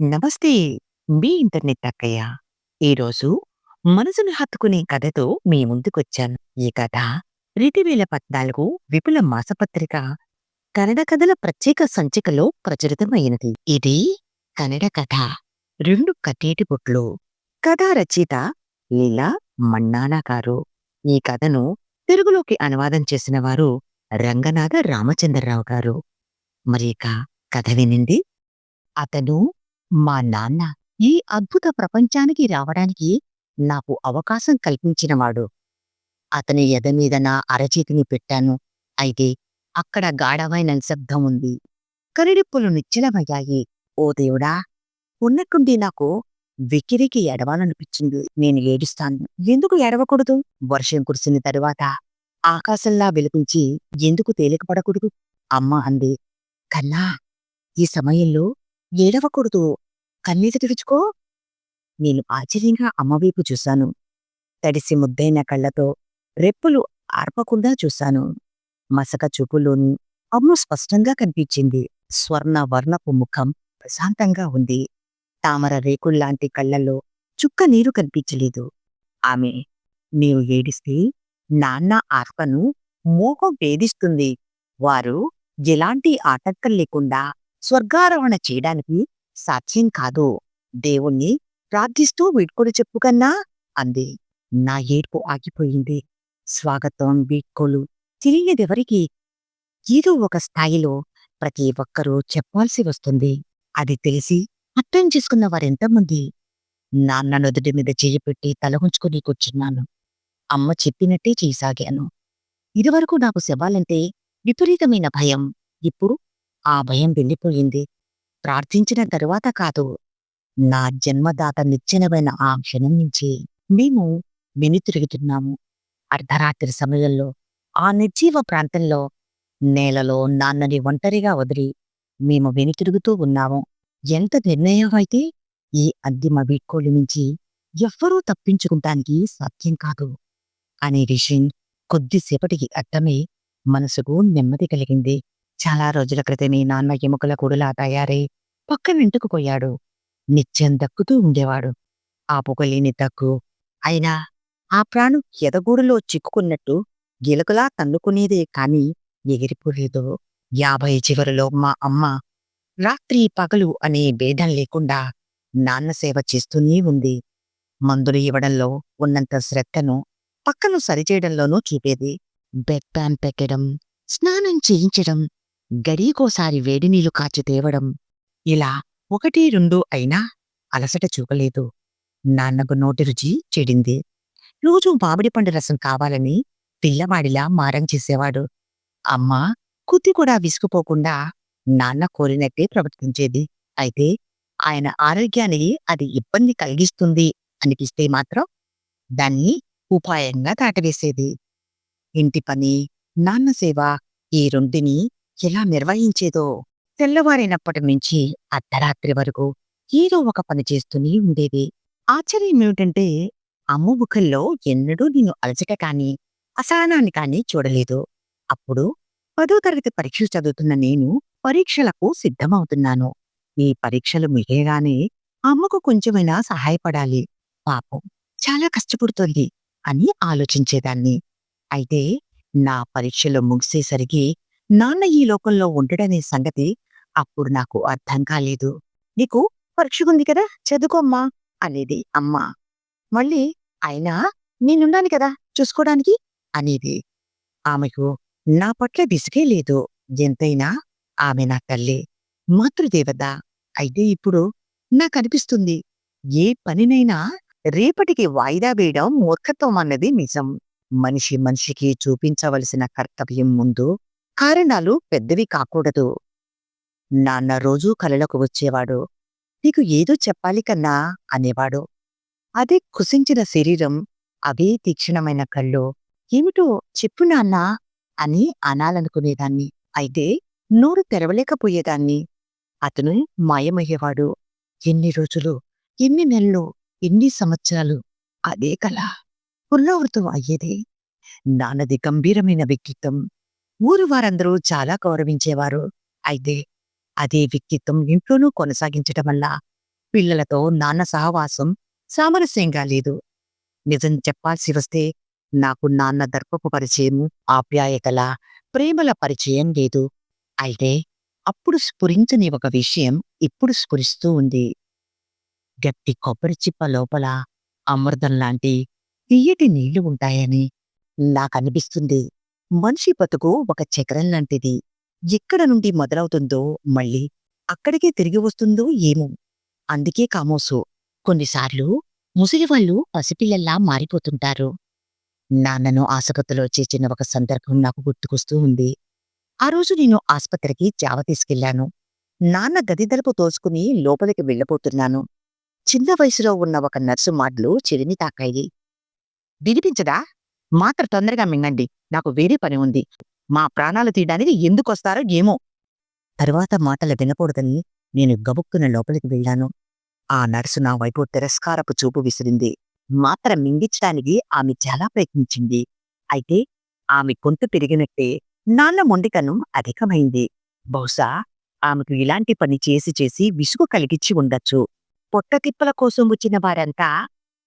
నమస్తే! మీ ఇంటర్నెట్ అక్కయ్య. ఈరోజు మనసును హత్తుకునే కథతో మీ ముందుకొచ్చాను. ఈ కథ 2014 విపుల మాసపత్రిక కన్నడ కథల ప్రత్యేక సంచికలో ప్రచురితమైనది. ఇది కన్నడ కథ. రెండు కట్టేటి బుట్లు కథా రచయిత లీలా మన్నానా గారు. ఈ కథను తెలుగులోకి అనువాదం చేసిన వారు రంగనాథ రామచంద్రరావు గారు. మరి ఇక కథ వినండి. అతను మా నాన్న ఈ అద్భుత ప్రపంచానికి రావడానికి నాకు అవకాశం కల్పించినవాడు. అతని ఎదమీద నా అరచేతిని పెట్టాను. అయితే అక్కడ గాఢమైన నిశ్శబ్దం ఉంది. కరిడిప్పులు నిశ్చలమయ్యాయి. ఓ దేవుడా! ఉన్నట్టుండి నాకు వికిరికి ఎడవాలనిపించింది నేను ఏడుస్తాను. ఎందుకు ఎడవకూడదు వర్షం కురిసిన తరువాత ఆకాశంలా వెలిపించి ఎందుకు తేలికపడకూడదు? అమ్మ అంది. కన్నా! ఈ సమయంలో ఏడవకూడదు. కన్నీటి తుడుచుకో. నేను ఆశ్చర్యంగా అమ్మవైపు చూశాను. తడిసి ముద్దైన కళ్ళతో రెప్పులు ఆర్పకుండా చూశాను. మసక చూపులోని అమ్మ స్పష్టంగా కనిపించింది. స్వర్ణ వర్ణపు ముఖం ప్రశాంతంగా ఉంది. తామర రేకుల్లాంటి కళ్ళల్లో చుక్క నీరు కనిపించలేదు. ఆమె నీవు ఏడిస్తే నాన్న ఆత్మను మోహం వేధిస్తుంది. వారు ఎలాంటి ఆటంకం లేకుండా స్వర్గారోహణ చేయడానికి సాధ్యం కాదు. దేవుణ్ణి ప్రార్థిస్తూ వీడ్కోలు చెప్పు కన్నా అంది. నా ఏడుపు ఆగిపోయింది. స్వాగతం వీడ్కోలు తెలియదెవరికి ఏదో ఒక స్థాయిలో ప్రతి ఒక్కరూ చెప్పాల్సి వస్తుంది. అది తెలిసి అర్థం చేసుకున్న వారెంతమంది? నాన్న నుదుటి మీద చేయిపెట్టి తలగుంచుకుని కూర్చున్నాను. అమ్మ చెప్పినట్టే చేయసాగాను. ఇదివరకు నాకు శవాలంటే విపరీతమైన భయం. ఇప్పుడు ఆ భయం వెళ్ళిపోయింది. ప్రార్థించిన తరువాత కాదు. నా జన్మదాత నిచ్చెనమైన ఆ క్షణం నుంచి మేము వెనుతిరుగుతున్నాము. అర్ధరాత్రి సమయంలో ఆ నిర్జీవ ప్రాంతంలో నేలలో నాన్నని ఒంటరిగా వదిలి మేము వెనుతిరుగుతూ ఉన్నాము. ఎంత నిర్ణయం అయితే ఈ అంతిమ వీడ్కోలు నుంచి ఎవ్వరూ తప్పించుకుంటానికి సాధ్యం కాదు అనే విషయం కొద్దిసేపటికి అర్థమై మనసుకు నెమ్మది కలిగింది. చాలా రోజుల క్రితమే నాన్న ఎముకల కూడులా తయారై పక్కనింటుకుపోయాడు నిత్యం దక్కుతూ ఉండేవాడు. ఆ పొగలేని దగ్గు. అయినా ఆ ప్రాణం ఎదగూడులో చిక్కుకున్నట్టు గిలకలా తన్నుకునేదే కాని ఎగిరిపోలేదు. యాభై చివరలో మా అమ్మ రాత్రి పగలు అనే భేదం లేకుండా నాన్న సేవ చేస్తూనే ఉంది. మందులు ఇవ్వడంలో ఉన్నంత శ్రద్ధను పక్కను సరిచేయడంలోనూ చూపేది. బెడ్ ప్యాన్ పెట్టడం, స్నానం చేయించడం, గడీకోసారి వేడినీళ్ళు కాచి తేవడం ఇలా ఒకటి రెండు అయినా అలసట చూపలేదు. నాన్నకు నోటి రుచి చెడింది. రోజూ మామిడి పండు రసం కావాలని పిల్లవాడిలా మారం చేసేవాడు. అమ్మ కుత్తి కూడా విసుగుపోకుండా నాన్న కోరినట్టే ప్రవర్తించేది. అయితే ఆయన ఆరోగ్యానికి అది ఇబ్బంది కలిగిస్తుంది అనిపిస్తే మాత్రం దాన్ని ఉపాయంగా దాటవేసేది. ఇంటి పని, నాన్న సేవ ఈ రెంటిని ఎలా నిర్వహించేదో తెల్లవారినప్పటి నుంచి అర్ధరాత్రి వరకు ఏదో ఒక పని చేస్తూనే ఉండేది. ఆశ్చర్యమేమిటంటే అమ్మ ముఖంలో ఎన్నడూ నేను అలచక కానీ, అసహనాన్ని కానీ చూడలేదు. అప్పుడు పదో తరగతి పరీక్షలు చదువుతున్న నేను పరీక్షలకు సిద్ధమవుతున్నాను. ఈ పరీక్షలు మిగిలిగానే అమ్మకు కొంచెమైనా సహాయపడాలి. పాపం చాలా కష్టపడుతోంది అని ఆలోచించేదాన్ని. అయితే నా పరీక్షలు ముగిసేసరికి నాన్న ఈ లోకంలో ఉండడనే సంగతి అప్పుడు నాకు అర్థం కాలేదు. నీకు పరీక్షకుంది కదా చదువుకోమ్మా అనేది అమ్మ. మళ్ళీ అయినా నేనున్నాను కదా చూసుకోడానికి అనేది. ఆమెకు నా పట్ల విసుగే లేదు. ఎంతైనా ఆమె నా తల్లి. మాతృదేవత. అయితే ఇప్పుడు నాకనిపిస్తుంది ఏ పనినైనా రేపటికి వాయిదా వేయడం మూర్ఖత్వం అన్నది నిజం. మనిషి మనిషికి చూపించవలసిన కర్తవ్యం ముందు కారణాలు పెద్దవి కాకూడదు. నాన్న రోజూ కలలకు వచ్చేవాడు. నీకు ఏదో చెప్పాలి కన్నా అనేవాడు. అదే కుసించిన శరీరం, అవే తీక్షణమైన కళ్ళు. ఏమిటో చెప్పు నాన్నా అని అనాలనుకునేదాన్ని. అయితే నోరు తెరవలేకపోయేదాన్ని. అతను మాయమయ్యేవాడు. ఎన్ని రోజులు, ఎన్ని నెలలు, ఎన్ని సంవత్సరాలు అదే కల పునరావృతం అయ్యేది. నాన్నది గంభీరమైన వ్యక్తిత్వం. ఊరు వారందరూ చాలా గౌరవించేవారు. అయితే అదే వ్యక్తిత్వం ఇంట్లోనూ కొనసాగించటం వల్ల పిల్లలతో నాన్న సహవాసం సామరస్యంగా లేదు. నిజం చెప్పాల్సి వస్తే నాకు నాన్న దర్పపు పరిచయం ఆప్యాయతల ప్రేమల పరిచయం లేదు. అయితే అప్పుడు స్ఫురించని ఒక విషయం ఇప్పుడు స్ఫురిస్తూ ఉంది. గట్టి కొబ్బరి చిప్ప లోపల అమృతం లాంటి తీయటి నీళ్ళు ఉంటాయని నాకనిపిస్తుంది. మనిషి బతుకు ఒక చక్రం లాంటిది. ఎక్కడ నుండి మొదలవుతుందో మళ్ళీ అక్కడికే తిరిగి వస్తుందో ఏమో. అందుకే కామోసు. కొన్నిసార్లు ముసలివాళ్ళు పసిపిల్లల్లా మారిపోతుంటారు. నాన్నను ఆసుపత్రిలో చేర్చిన ఒక సందర్భం నాకు గుర్తుకొస్తూ ఉంది. ఆ రోజు నేను ఆస్పత్రికి జావ తీసుకెళ్ళాను నాన్న గది తలుపు తోసుకుని లోపలికి వెళ్ళబోతున్నాను. చిన్న వయసులో ఉన్న ఒక నర్సు మాటలు చెవిని తాకాయి. వినిపించదా? మాత్ర తొందరగా మింగండి. నాకు వేరే పని ఉంది. మా ప్రాణాలు తీయడానికి ఎందుకొస్తారో ఏమో. తరువాత మాటలు వినకూడదని నేను గబుక్కున లోపలికి వెళ్ళాను. ఆ నర్సు నా వైపు తిరస్కారపు చూపు విసిరింది. మాత్ర మింగించడానికి ఆమె చాలా ప్రయత్నించింది. అయితే ఆమె గొంతు పెరిగినట్టే నాన్న మొండికనం అధికమైంది. బహుశా ఆమెకు ఇలాంటి పని చేసి చేసి విసుగు కలిగించి ఉండొచ్చు. పొట్టతిప్పల కోసం వచ్చిన వారంతా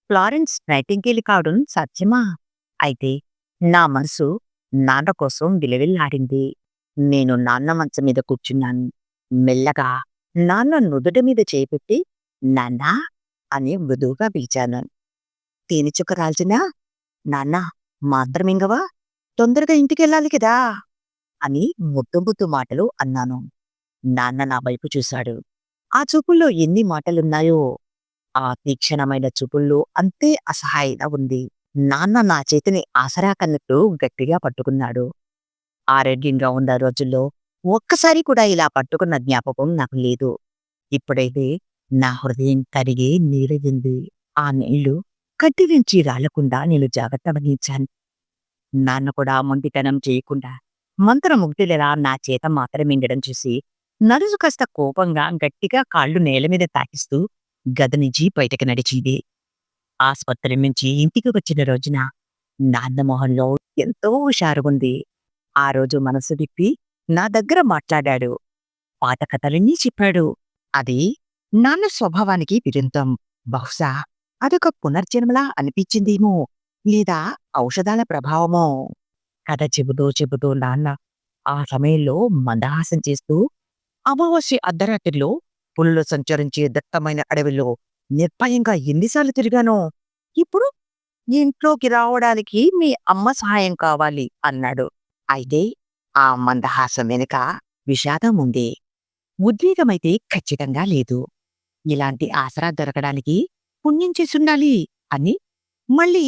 ఫ్లారెన్స్ నైటింగేల్ కావడం సాధ్యమా? అయితే నా మనసు నాన్న కోసం విలవిల్లాడింది. నేను నాన్న మంచం మీద కూర్చున్నాను. మెల్లగా నాన్న నుదుటి మీద చేపెట్టి నాన్నా అని మృదువుగా పిలిచాను. తేనెచుక్క రాల్చినా? నాన్న మాత్రమింగవా తొందరగా ఇంటికెళ్ళాలి కదా అని ముద్దు మాటలు అన్నాను. నాన్న నా వైపు చూశాడు. ఆ చూపుల్లో ఎన్ని మాటలున్నాయో ఆ తీక్షణమైన చూపుల్లో అంతే అసహాయత ఉంది. నాన్న నా చేతిని ఆసరా కన్నట్టు గట్టిగా పట్టుకున్నాడు. ఆరోగ్యంగా ఉన్న రోజుల్లో ఒక్కసారి కూడా ఇలా పట్టుకున్న జ్ఞాపకం నాకు లేదు. ఇప్పుడైతే నా హృదయం కరిగి నీరగింది ఆ నీళ్ళు కట్టి నుంచి రాలకుండా నేను జాగ్రత్త వహించాను. నాన్న కూడా మొండితనం చేయకుండా మంత్రముగ్ధులెలా నా చేత మాత్రం మింగడం చూసి నరుసు కాస్త కోపంగా గట్టిగా కాళ్ళు నేల మీద తాకిస్తూ గది నుంచి బయటకు నడిచింది. ఆసుపత్రి నుంచి ఇంటికి వచ్చిన రోజున నాన్న మొహంలో ఎంతో హుషారుగుంది. ఆ రోజు మనసు విప్పి నా దగ్గర మాట్లాడాడు. పాత కథలన్నీ చెప్పాడు. అది నాన్న స్వభావానికి విరుద్ధం. బహుశా అదొక పునర్జన్మలా అనిపించిందేమో లేదా ఔషధాల ప్రభావమో? కథ చెబుతూ చెబుతూ నాన్న ఆ సమయంలో మందహాసం చేస్తూ అమావాస్య అర్ధరాత్రిలో పులులు సంచరించే దట్టమైన అడవిలో నిర్భయంగా ఎన్నిసార్లు తిరిగానో? ఇప్పుడు ఇంట్లోకి రావడానికి మీ అమ్మ సహాయం కావాలి అన్నాడు. అయితే ఆ మందహాసం వెనుక విషాదం ఉంది. ఉద్వేగమైతే ఖచ్చితంగా లేదు. ఇలాంటి ఆసరా దొరకడానికి పుణ్యం చేసుండాలి అని మళ్ళీ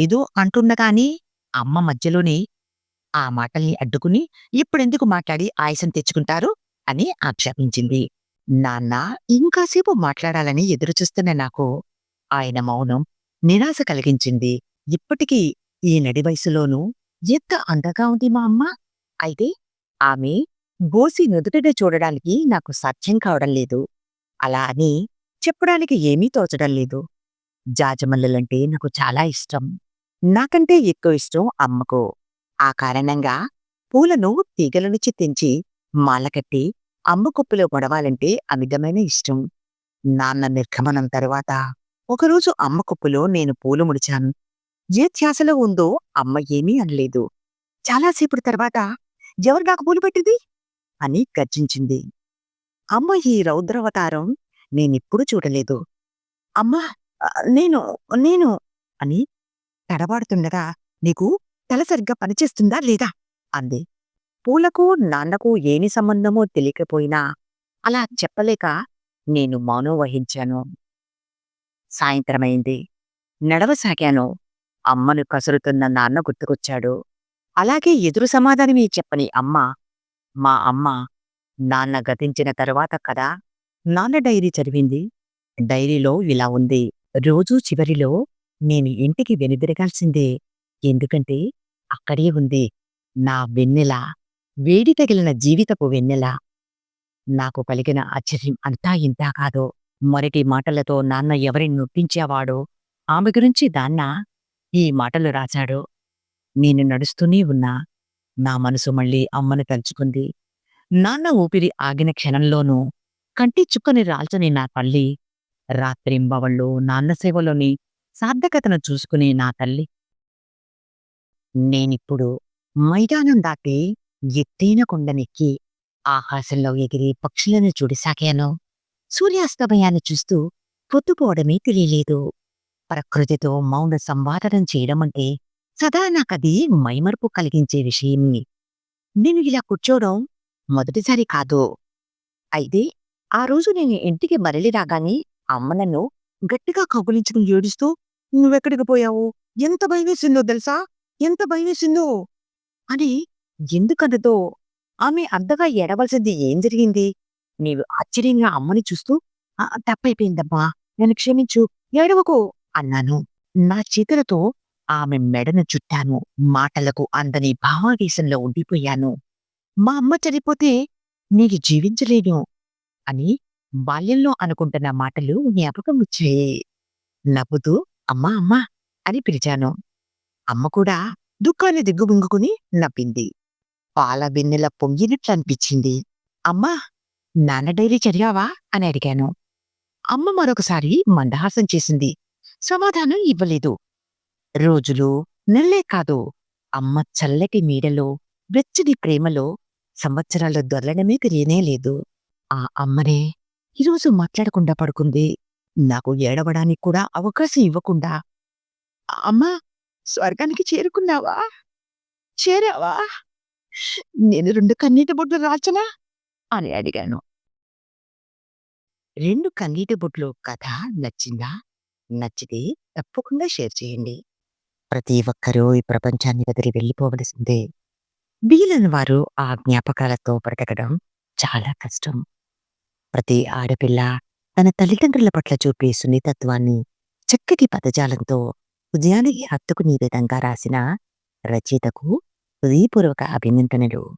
ఏదో అంటుండగాని అమ్మ మధ్యలోనే ఆ మాటల్ని అడ్డుకుని ఇప్పుడెందుకు మాట్లాడి ఆయాసం తెచ్చుకుంటారు? అని ఆక్షేపించింది. నాన్న ఇంకాసేపు మాట్లాడాలని ఎదురుచూస్తున్న నాకు ఆయన మౌనం నిరాశ కలిగించింది. ఇప్పటికీ ఈ నడి వయసులోనూ ఎంత అండగా ఉంది మా అమ్మ? అయితే ఆమె బోసి నుదుటిన చూడడానికి నాకు సాధ్యం కావడం లేదు. అలా అని చెప్పడానికి ఏమీ తోచడం లేదు. జాజమల్లెలంటే నాకు చాలా ఇష్టం. నాకంటే ఎక్కువ ఇష్టం అమ్మకు. ఆ కారణంగా పూలను తీగల నుంచి తెంచి మాలకట్టి అమ్మ కుప్పలో గొడవాలంటే అమితమైన ఇష్టం. నాన్న నిర్గమనం తరువాత ఒకరోజు అమ్మ కుప్పలో నేను పూలు ముడిచాను. ఏ ధ్యాసలో ఉందో అమ్మ ఏమీ అనలేదు. చాలాసేపు తర్వాత ఎవరు నాకు పూలు పెట్టింది? అని గర్జించింది. అమ్మ ఈ రౌద్రవతారం నేనెప్పుడు చూడలేదు. అమ్మా నేను నేను అని తడబాడుతుండగా నీకు తల సరిగ్గా పనిచేస్తుందా లేదా? అంది. పూలకు నాన్నకు ఏని సంబంధమో తెలియకపోయినా అలా చెప్పలేక నేను మౌనం వహించాను. సాయంత్రమైంది. నడవసాగాను. అమ్మను కసురుతున్న నాన్న గుర్తుకొచ్చాడు. అలాగే ఎదురు సమాధానమే చెప్పని అమ్మ మా అమ్మ నాన్న గతించిన తరువాత కదా నాన్న డైరీ చదివింది. డైరీలో ఇలా ఉంది. రోజూ చివరిలో నేను ఇంటికి వెనుదిరగాల్సిందే. ఎందుకంటే అక్కడే ఉంది. నా వెన్నెల వేడి తగిలిన జీవితపు వెన్నెల. నాకు కలిగిన ఆశ్చర్యం అంతా ఇంతా కాదో. మొరటి మాటలతో నాన్న ఎవరిని నొప్పించేవాడో? ఆమె గురించి దాన్న ఈ మాటలు రాశాడు. నేను నడుస్తూనే ఉన్నా. నా మనసు మళ్ళీ అమ్మను తలుచుకుంది. నాన్న ఊపిరి ఆగిన క్షణంలోనూ కంటి చుక్కని రాల్చని నా తల్లి రాత్రింబవళ్ళు నాన్న సేవలోని సార్థకతను చూసుకునే నా తల్లి. నేనిప్పుడు మైదానం దాటి ఎత్తైన కొండనెక్కి ఆకాశంలో ఎగిరే పక్షులను చూడసాగాను. సూర్యాస్తమయాన్ని చూస్తూ పొద్దుపోవడమే తెలియలేదు. ప్రకృతితో మౌన సంవాదనం చేయడమంటే సదా నాకది మైమరుపు కలిగించే విషయం. నేను ఇలా కూర్చోవడం మొదటిసారి కాదు. అయితే ఆ రోజు నేను ఇంటికి మరలి రాగానే అమ్మ నన్ను గట్టిగా కబులించుకుని ఏడుస్తూ "నువ్వెక్కడికి పోయావు? ఎంత భయమేసిందో తెలుసా? ఎంత భయమేసిందో" అని ఎందుకన్నదో ఆమె అంతగా ఎడవలసింది ఏం జరిగింది? నీవు ఆశ్చర్యంగా అమ్మని చూస్తూ "ఆ! తప్పైపోయిందమ్మా. నేను క్షమించు. ఏడవకు" అన్నాను. నా చేతులతో ఆమె మెడను చుట్టాను. మాటలకు అందని భావావేశంలో ఉండిపోయాను. మా అమ్మ చనిపోతే నీకు జీవించలేను అని బాల్యంలో అనుకుంటున్న మాటలు జ్ఞాపకం వచ్చాయి. నవ్వుతూ అమ్మా అమ్మా అని పిలిచాను. అమ్మ కూడా దుఃఖాన్ని దిగ్గుమింగుకుని నవ్వింది. పాల వెన్నెల పొంగినట్లు అనిపించింది. అమ్మా నాన్న డైరీ చదివావా అని అడిగాను. అమ్మ మరొకసారి మందహాసం చేసింది. సమాధానం ఇవ్వలేదు. రోజులు నెల్లే కాదు అమ్మ చల్లటి మీడలో వెచ్చని ప్రేమలో సంవత్సరాలు దొరలడమే తెలియనే లేదు. ఆ అమ్మనే ఈరోజు మాట్లాడకుండా పడుకుంది. నాకు ఏడవడానికి కూడా అవకాశం ఇవ్వకుండా. అమ్మా స్వర్గానికి చేరుకున్నావా? చేరావా? నేను రెండు కన్నీటి బొట్లు రాచనా అని అడిగాను. రెండు కన్నీటి బొట్లు కథ నచ్చిందా? నచ్చితే తప్పకుండా షేర్ చేయండి. ప్రతి ఒక్కరూ ఈ ప్రపంచాన్ని వదిలి వెళ్ళిపోవలసిందే. వీలని వారు ఆ జ్ఞాపకాలతో బ్రతకడం చాలా కష్టం. ప్రతి ఆడపిల్ల తన తల్లిదండ్రుల పట్ల చూపే సున్నితత్వాన్ని చక్కటి పదజాలంతో హృదయానికి హత్తుకునే విధంగా రాసిన రచయితకు హృదయపూర్వక అభినందనలు.